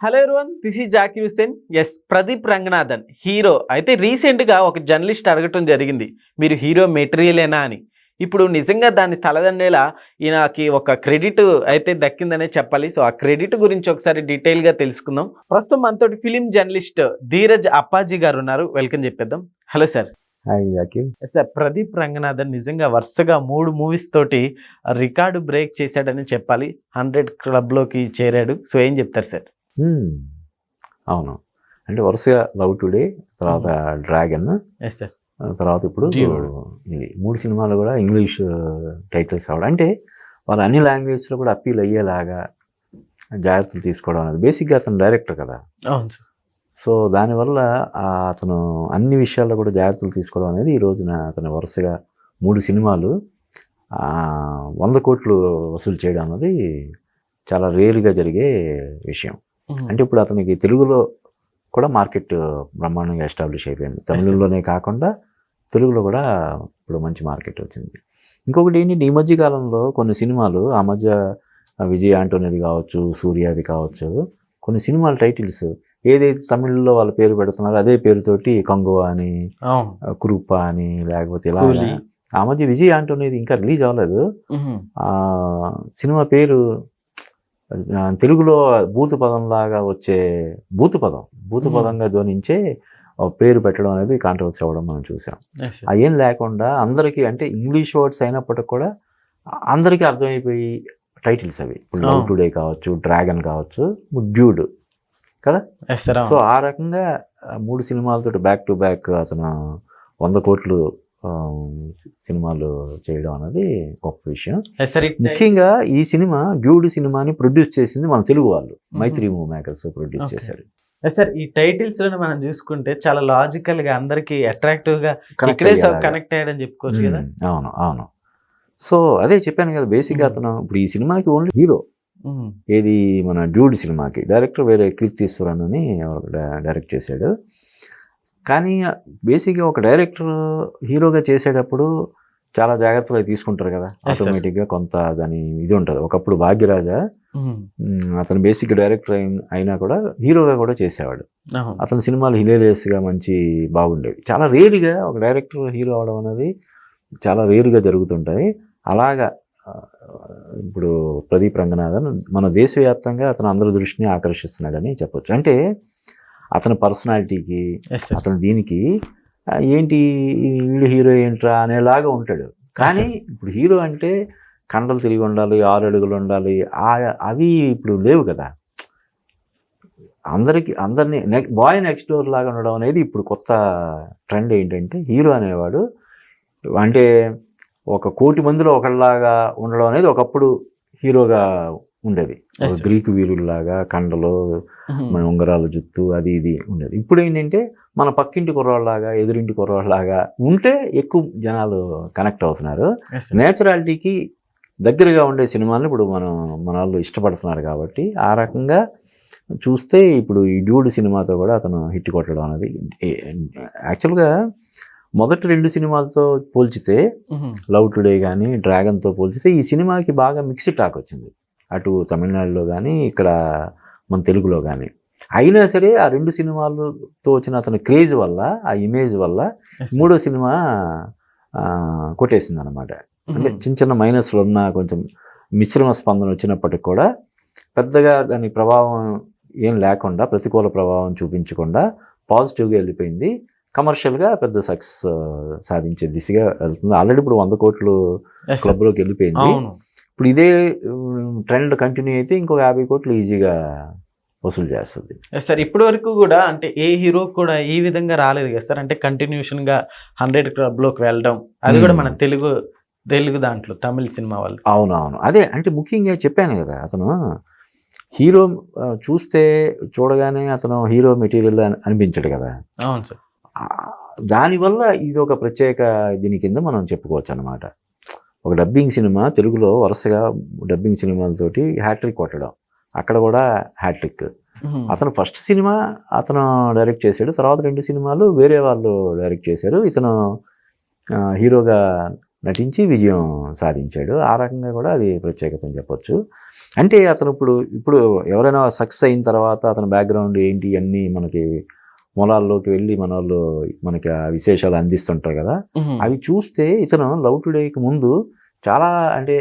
Hello everyone this is Zakir Hussain yes Pradeep Ranganathan hero అయితే రీసెంట్గా ఒక journalist అడగటం జరిగింది. మీరు హీరో మెటీరియలేనా అని. ఇప్పుడు నిజంగా దాన్ని తలదండేలా ఈయనకి ఒక క్రెడిట్ అయితే దక్కిందనే చెప్పాలి. సో ఆ క్రెడిట్ గురించి ఒకసారి డీటెయిల్గా తెలుసుకుందాం. ప్రస్తుతం మనతోటి ఫిలిం జర్నలిస్ట్ ధీరజ్ అప్పాజీ గారు ఉన్నారు. వెల్కమ్ చెప్పేద్దాం. Hello sir sir Pradeep Ranganathan నిజంగా వరుసగా మూడు మూవీస్ తోటి రికార్డు బ్రేక్ చేశాడని చెప్పాలి. హండ్రెడ్ క్లబ్లోకి చేరాడు. సో ఏం చెప్తారు సార్. అవును. అంటే వరుసగా లవ్ టుడే తర్వాత డ్రాగన్ సార్ తర్వాత ఇప్పుడు. ఇది మూడు సినిమాలు కూడా ఇంగ్లీష్ టైటిల్స్ అవడం అంటే వాళ్ళు అన్ని లాంగ్వేజ్లో కూడా అప్పీల్ అయ్యేలాగా జాగ్రత్తలు తీసుకోవడం అనేది బేసిక్గా అతను డైరెక్టర్ కదా. అవును సార్ సో దానివల్ల అతను అన్ని విషయాల్లో కూడా జాగ్రత్తలు తీసుకోవడం అనేది ఈ రోజున అతను వరుసగా మూడు సినిమాలు వంద కోట్లు వసూలు చేయడం అన్నది చాలా రేరుగా జరిగే విషయం. అంటే ఇప్పుడు అతనికి తెలుగులో కూడా మార్కెట్ బ్రహ్మాండంగా ఎస్టాబ్లిష్ అయిపోయింది. తమిళంలోనే కాకుండా తెలుగులో కూడా ఇప్పుడు మంచి మార్కెట్ వచ్చింది. ఇంకొకటి ఏంటంటే ఈ మధ్య కాలంలో కొన్ని సినిమాలు ఆ మధ్య విజయ్ ఆంటోనిది కావచ్చు సూర్యాది కావచ్చు కొన్ని సినిమాల టైటిల్స్ ఏదైతే తమిళ్ళో వాళ్ళ పేరు పెడుతున్నారో అదే పేరుతోటి కంగువా అని కురుప్ప అని లేకపోతే ఇలా. ఆ మధ్య విజయ్ ఆంటోనిది ఇంకా రిలీజ్ అవ్వలేదు. ఆ సినిమా పేరు తెలుగులో భూత పదం లాగా వచ్చే భూత పదం భూత. పదంగా ధ్వనించే పేరు పెట్టడం అనేది కాంట్రవర్సీ అవ్వడం మనం చూసాం. అదేం లేకుండా అందరికీ అంటే ఇంగ్లీష్ వర్డ్స్ అయినప్పటికి కూడా అందరికీ అర్థమైపోయి టైటిల్స్ అవి ఇప్పుడు లవ్. టుడే కావచ్చు డ్రాగన్ కావచ్చు డ్యూడ్ కదా. సో. ఆ రకంగా మూడు సినిమాలతో బ్యాక్ టు బ్యాక్ అతను వంద కోట్లు సినిమాలు చేయడం అనేది గొప్ప విషయం ముఖ్యంగా ఈ సినిమా డ్యూడ్ సినిమాని ప్రొడ్యూస్ చేసింది మన తెలుగు వాళ్ళు మైత్రి మూవ్ మేకర్స్ ప్రొడ్యూస్. చేశారు sir. ఈ టైటిల్స్లో మనం చూసుకుంటే చాలా లాజికల్గా అందరికి అట్రాక్టివ్గా. కనెక్ట్ అయ్యాడని చెప్పుకోవచ్చు కదా అవును అవును సో అదే చెప్పాను కదా బేసిక్గా. అతను ఇప్పుడు ఈ సినిమాకి ఓన్లీ హీరో. ఏది మన డ్యూడ్ సినిమాకి డైరెక్టర్ వేరే కీర్తిశ్వరన్ అని డైరెక్ట్ చేశాడు కానీ బేసిక్గా ఒక డైరెక్టర్ హీరోగా చేసేటప్పుడు చాలా జాగ్రత్తలు అవి తీసుకుంటారు కదా. ఆటోమేటిక్గా కొంత దాని ఇది ఉంటుంది. ఒకప్పుడు భాగ్యరాజ అతను బేసిక్ డైరెక్టర్ అయిన- అయినా కూడా హీరోగా కూడా చేసేవాడు. అతని సినిమాలు హిలేరియస్గా మంచి బాగుండేవి. చాలా రేరుగా ఒక డైరెక్టర్ హీరో అవడం అనేది చాలా రేరుగా జరుగుతుంటాయి. అలాగా ఇప్పుడు ప్రదీప్ రంగనాథన్ మన దేశవ్యాప్తంగా అతను అందరి దృష్టిని ఆకర్షిస్తున్నాడని చెప్పొచ్చు. అంటే అతని పర్సనాలిటీకి. అతను దీనికి ఏంటి వీడు హీరో ఏంట్రా? అనేలాగా ఉంటాడు. కానీ ఇప్పుడు హీరో అంటే కండలు తిరిగి ఉండాలి ఆరు అడుగులు ఉండాలి అవి ఇప్పుడు లేవు కదా. అందరికి అందరినీ నెక్ బాయ్ నెక్స్ట్ డోర్ లాగా ఉండడం అనేది ఇప్పుడు కొత్త ట్రెండ్ ఏంటంటే హీరో అనేవాడు అంటే ఒక కోటి మందిలో ఒకళ్ళలాగా ఉండడం అనేది ఒకప్పుడు హీరోగా ఉండేది. గ్రీకు వీరుల్లాగా కండలు. మన ఉంగరాల జుత్తు అది ఇది ఉండేది ఇప్పుడు ఏంటంటే మన పక్కింటి కుర్రాళ్ళలాగా ఎదురింటి కుర్రాళ్ళలాగా ఉంటే ఎక్కువ జనాలు కనెక్ట్ అవుతున్నారు. నేచురాలిటీకి దగ్గరగా ఉండే సినిమాలను ఇప్పుడు మనం మన వాళ్ళు ఇష్టపడుతున్నారు కాబట్టి ఆ రకంగా చూస్తే ఇప్పుడు ఈ డ్యూడ్ సినిమాతో కూడా అతను హిట్ కొట్టడం అనేది యాక్చువల్గా మొదటి రెండు సినిమాలతో పోల్చితే. లవ్ టుడే కానీ డ్రాగన్తో పోల్చితే ఈ సినిమాకి బాగా మిక్స్డ్ టాక్ వచ్చింది అటు తమిళనాడులో కానీ ఇక్కడ మన తెలుగులో కానీ అయినా సరే ఆ రెండు సినిమాలతో వచ్చిన అతని క్రేజ్ వల్ల ఆ ఇమేజ్ వల్ల. మూడో సినిమా కొట్టేసింది అనమాట అంటే మ్మ్. చిన్న చిన్న మైనస్లు ఉన్న కొంచెం మిశ్రమ స్పందన వచ్చినప్పటికి కూడా పెద్దగా దాని ప్రభావం ఏం లేకుండా ప్రతికూల ప్రభావం చూపించకుండా పాజిటివ్గా వెళ్ళిపోయింది కమర్షియల్గా పెద్ద సక్సెస్ సాధించే దిశగా వెళ్తుంది ఆల్రెడీ ఇప్పుడు వంద కోట్లు. క్లబ్లోకి వెళ్ళిపోయింది ఇప్పుడు ఇదే ట్రెండ్ కంటిన్యూ అయితే ఇంకొక యాభై కోట్లు ఈజీగా వసూలు చేస్తుంది. Sir. ఇప్పటి వరకు కూడా అంటే ఏ హీరో కూడా ఈ విధంగా రాలేదు కదా సార్. అంటే కంటిన్యూషన్గా హండ్రెడ్ క్లబ్లోకి వెళ్ళడం అది కూడా మ్మ్. మన తెలుగు తెలుగు దాంట్లో తమిళ సినిమా వాళ్ళు అవునవును. అదే అంటే ముఖ్యంగా చెప్పాను కదా అతను హీరో చూస్తే చూడగానే అతను హీరో మెటీరియల్ అని అనిపించడు కదా. అవును సార్. దానివల్ల ఇది ఒక ప్రత్యేక దీని కింద మనం చెప్పుకోవచ్చు అనమాట ఒక డబ్బింగ్ సినిమా తెలుగులో వరుసగా డబ్బింగ్ సినిమాలతోటి హ్యాట్రిక్ కొట్టడం. అక్కడ కూడా హ్యాట్రిక్. అతను ఫస్ట్ సినిమా అతను డైరెక్ట్ చేశాడు తర్వాత రెండు సినిమాలు వేరే వాళ్ళు డైరెక్ట్ చేశారు. ఇతను హీరోగా నటించి విజయం సాధించాడు. ఆ రకంగా కూడా అది ప్రత్యేకత అని చెప్పొచ్చు. అంటే అతను ఇప్పుడు ఇప్పుడు ఎవరైనా సక్సెస్ అయిన తర్వాత అతని బ్యాక్గ్రౌండ్ ఏంటి అన్నీ మనకి మూలాల్లోకి వెళ్ళి మన వాళ్ళు మనకి ఆ విశేషాలు అందిస్తుంటారు కదా. అవి చూస్తే ఇతను లవ్ టుడేకి ముందు చాలా అంటే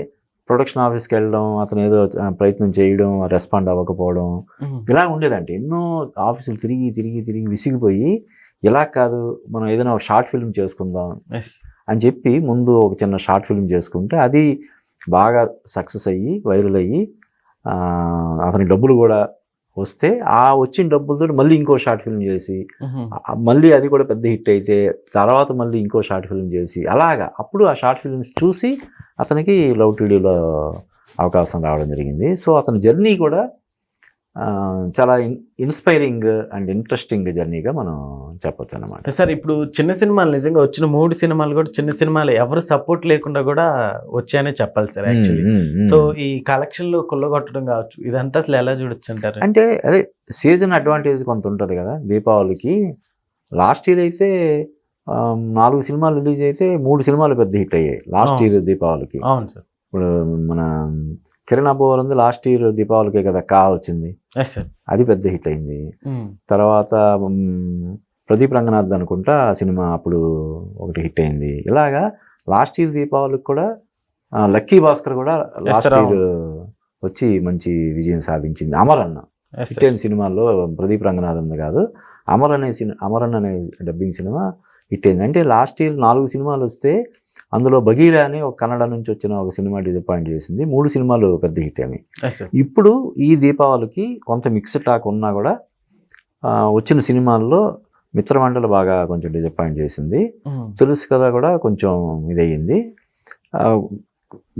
ప్రొడక్షన్ ఆఫీస్కి వెళ్ళడం అతను ఏదో ప్రయత్నం చేయడం రెస్పాండ్ అవ్వకపోవడం ఇలా ఉండేదంటే. ఎన్నో ఆఫీసులు తిరిగి తిరిగి తిరిగి విసిగిపోయి ఇలా కాదు మనం ఏదైనా ఒక షార్ట్ ఫిల్మ్ చేసుకుందాం అని చెప్పి ముందు ఒక చిన్న షార్ట్ ఫిల్మ్ చేసుకుంటే అది బాగా సక్సెస్ అయ్యి వైరల్ అయ్యి అతని డబ్బులు కూడా వస్తే ఆ వచ్చిన డబ్బులతో మళ్ళీ ఇంకో షార్ట్ ఫిల్మ్ చేసి మళ్ళీ అది కూడా పెద్ద హిట్ అయితే తర్వాత మళ్ళీ ఇంకో షార్ట్ ఫిల్మ్ చేసి అలాగా. అప్పుడు ఆ షార్ట్ ఫిల్మ్స్ చూసి అతనికి లవ్ టుడేలో అవకాశం రావడం జరిగింది. సో అతని జర్నీ కూడా చాలా ఇన్ ఇన్స్పైరింగ్ అండ్ ఇంట్రెస్టింగ్ జర్నీగా మనం చెప్పొచ్చు అనమాట సార్ ఇప్పుడు చిన్న సినిమాలు నిజంగా వచ్చిన మూడు సినిమాలు కూడా చిన్న సినిమాలు ఎవరు సపోర్ట్ లేకుండా కూడా వచ్చాయనే చెప్పాలి సార్ యాక్చువల్లీ సో ఈ కలెక్షన్లో కొల్లగొట్టడం కావచ్చు ఇదంతా అసలు ఎలా చూడొచ్చు అంటారు? అంటే అదే సీజన్ అడ్వాంటేజ్ కొంత ఉంటుంది కదా దీపావళికి. లాస్ట్ ఇయర్ అయితే నాలుగు సినిమాలు రిలీజ్ అయితే మూడు సినిమాలు పెద్ద హిట్ అయ్యాయి లాస్ట్. ఇయర్ దీపావళికి. అవును సార్. ఇప్పుడు మన కిరణ్ అబ్బోవర్ ఉంది లాస్ట్ ఇయర్ దీపావళికే కదా కా వచ్చింది. అది పెద్ద హిట్ అయింది. తర్వాత మ్, ప్రదీప్ రంగనాథ్ అనుకుంటా ఆ సినిమా అప్పుడు ఒకటి హిట్ అయింది. ఇలాగా లాస్ట్ ఇయర్ దీపావళికి కూడా లక్కీ భాస్కర్ కూడా లాస్ట్ ఇయర్ వచ్చి మంచి విజయం సాధించింది. అమర్ అన్న. హిట్ అయిన సినిమాల్లో ప్రదీప్ రంగనాథ్ ఉంది కాదు. అమర్ అనే సినిమా అమరన్ అనే డబ్బింగ్ సినిమా హిట్ అయింది అంటే లాస్ట్ ఇయర్ నాలుగు సినిమాలు వస్తే అందులో బగీరా అని ఒక కన్నడ నుంచి వచ్చిన ఒక సినిమా డిసప్పాయింట్ చేసింది. మూడు సినిమాలు పెద్ద హిట్ సార్ ఇప్పుడు ఈ దీపావళికి కొంత మిక్స్డ్ టాక్ ఉన్నా కూడా వచ్చిన సినిమాల్లో మిత్రమండలి బాగా కొంచెం డిసప్పాయింట్ చేసింది. తెలుసు కదా కూడా కొంచెం ఇదయ్యింది.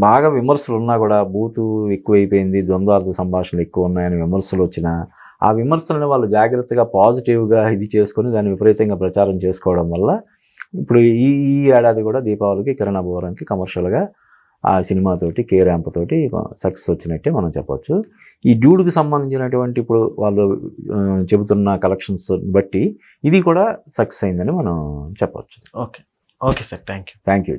బాగా విమర్శలు ఉన్నా కూడా బూతు ఎక్కువైపోయింది ద్వంద్వార్థ సంభాషణలు ఎక్కువ ఉన్నాయని విమర్శలు వచ్చినా ఆ విమర్శలను వాళ్ళు జాగ్రత్తగా పాజిటివ్గా ఇది చేసుకొని దాన్ని విపరీతంగా ప్రచారం చేసుకోవడం వల్ల ఇప్పుడు ఈ ఈ ఏడాది కూడా దీపావళికి కిరణ్ అభోరానికి కమర్షియల్గా ఆ సినిమాతోటి కే ర్యాంప్ తోటి సక్సెస్ వచ్చినట్టే మనం చెప్పొచ్చు. ఈ డ్యూడ్కి సంబంధించినటువంటి ఇప్పుడు వాళ్ళు చెబుతున్న కలెక్షన్స్ బట్టి ఇది కూడా సక్సెస్ అయిందని మనం చెప్పొచ్చు. Okay. Okay sir. Thank you. Thank you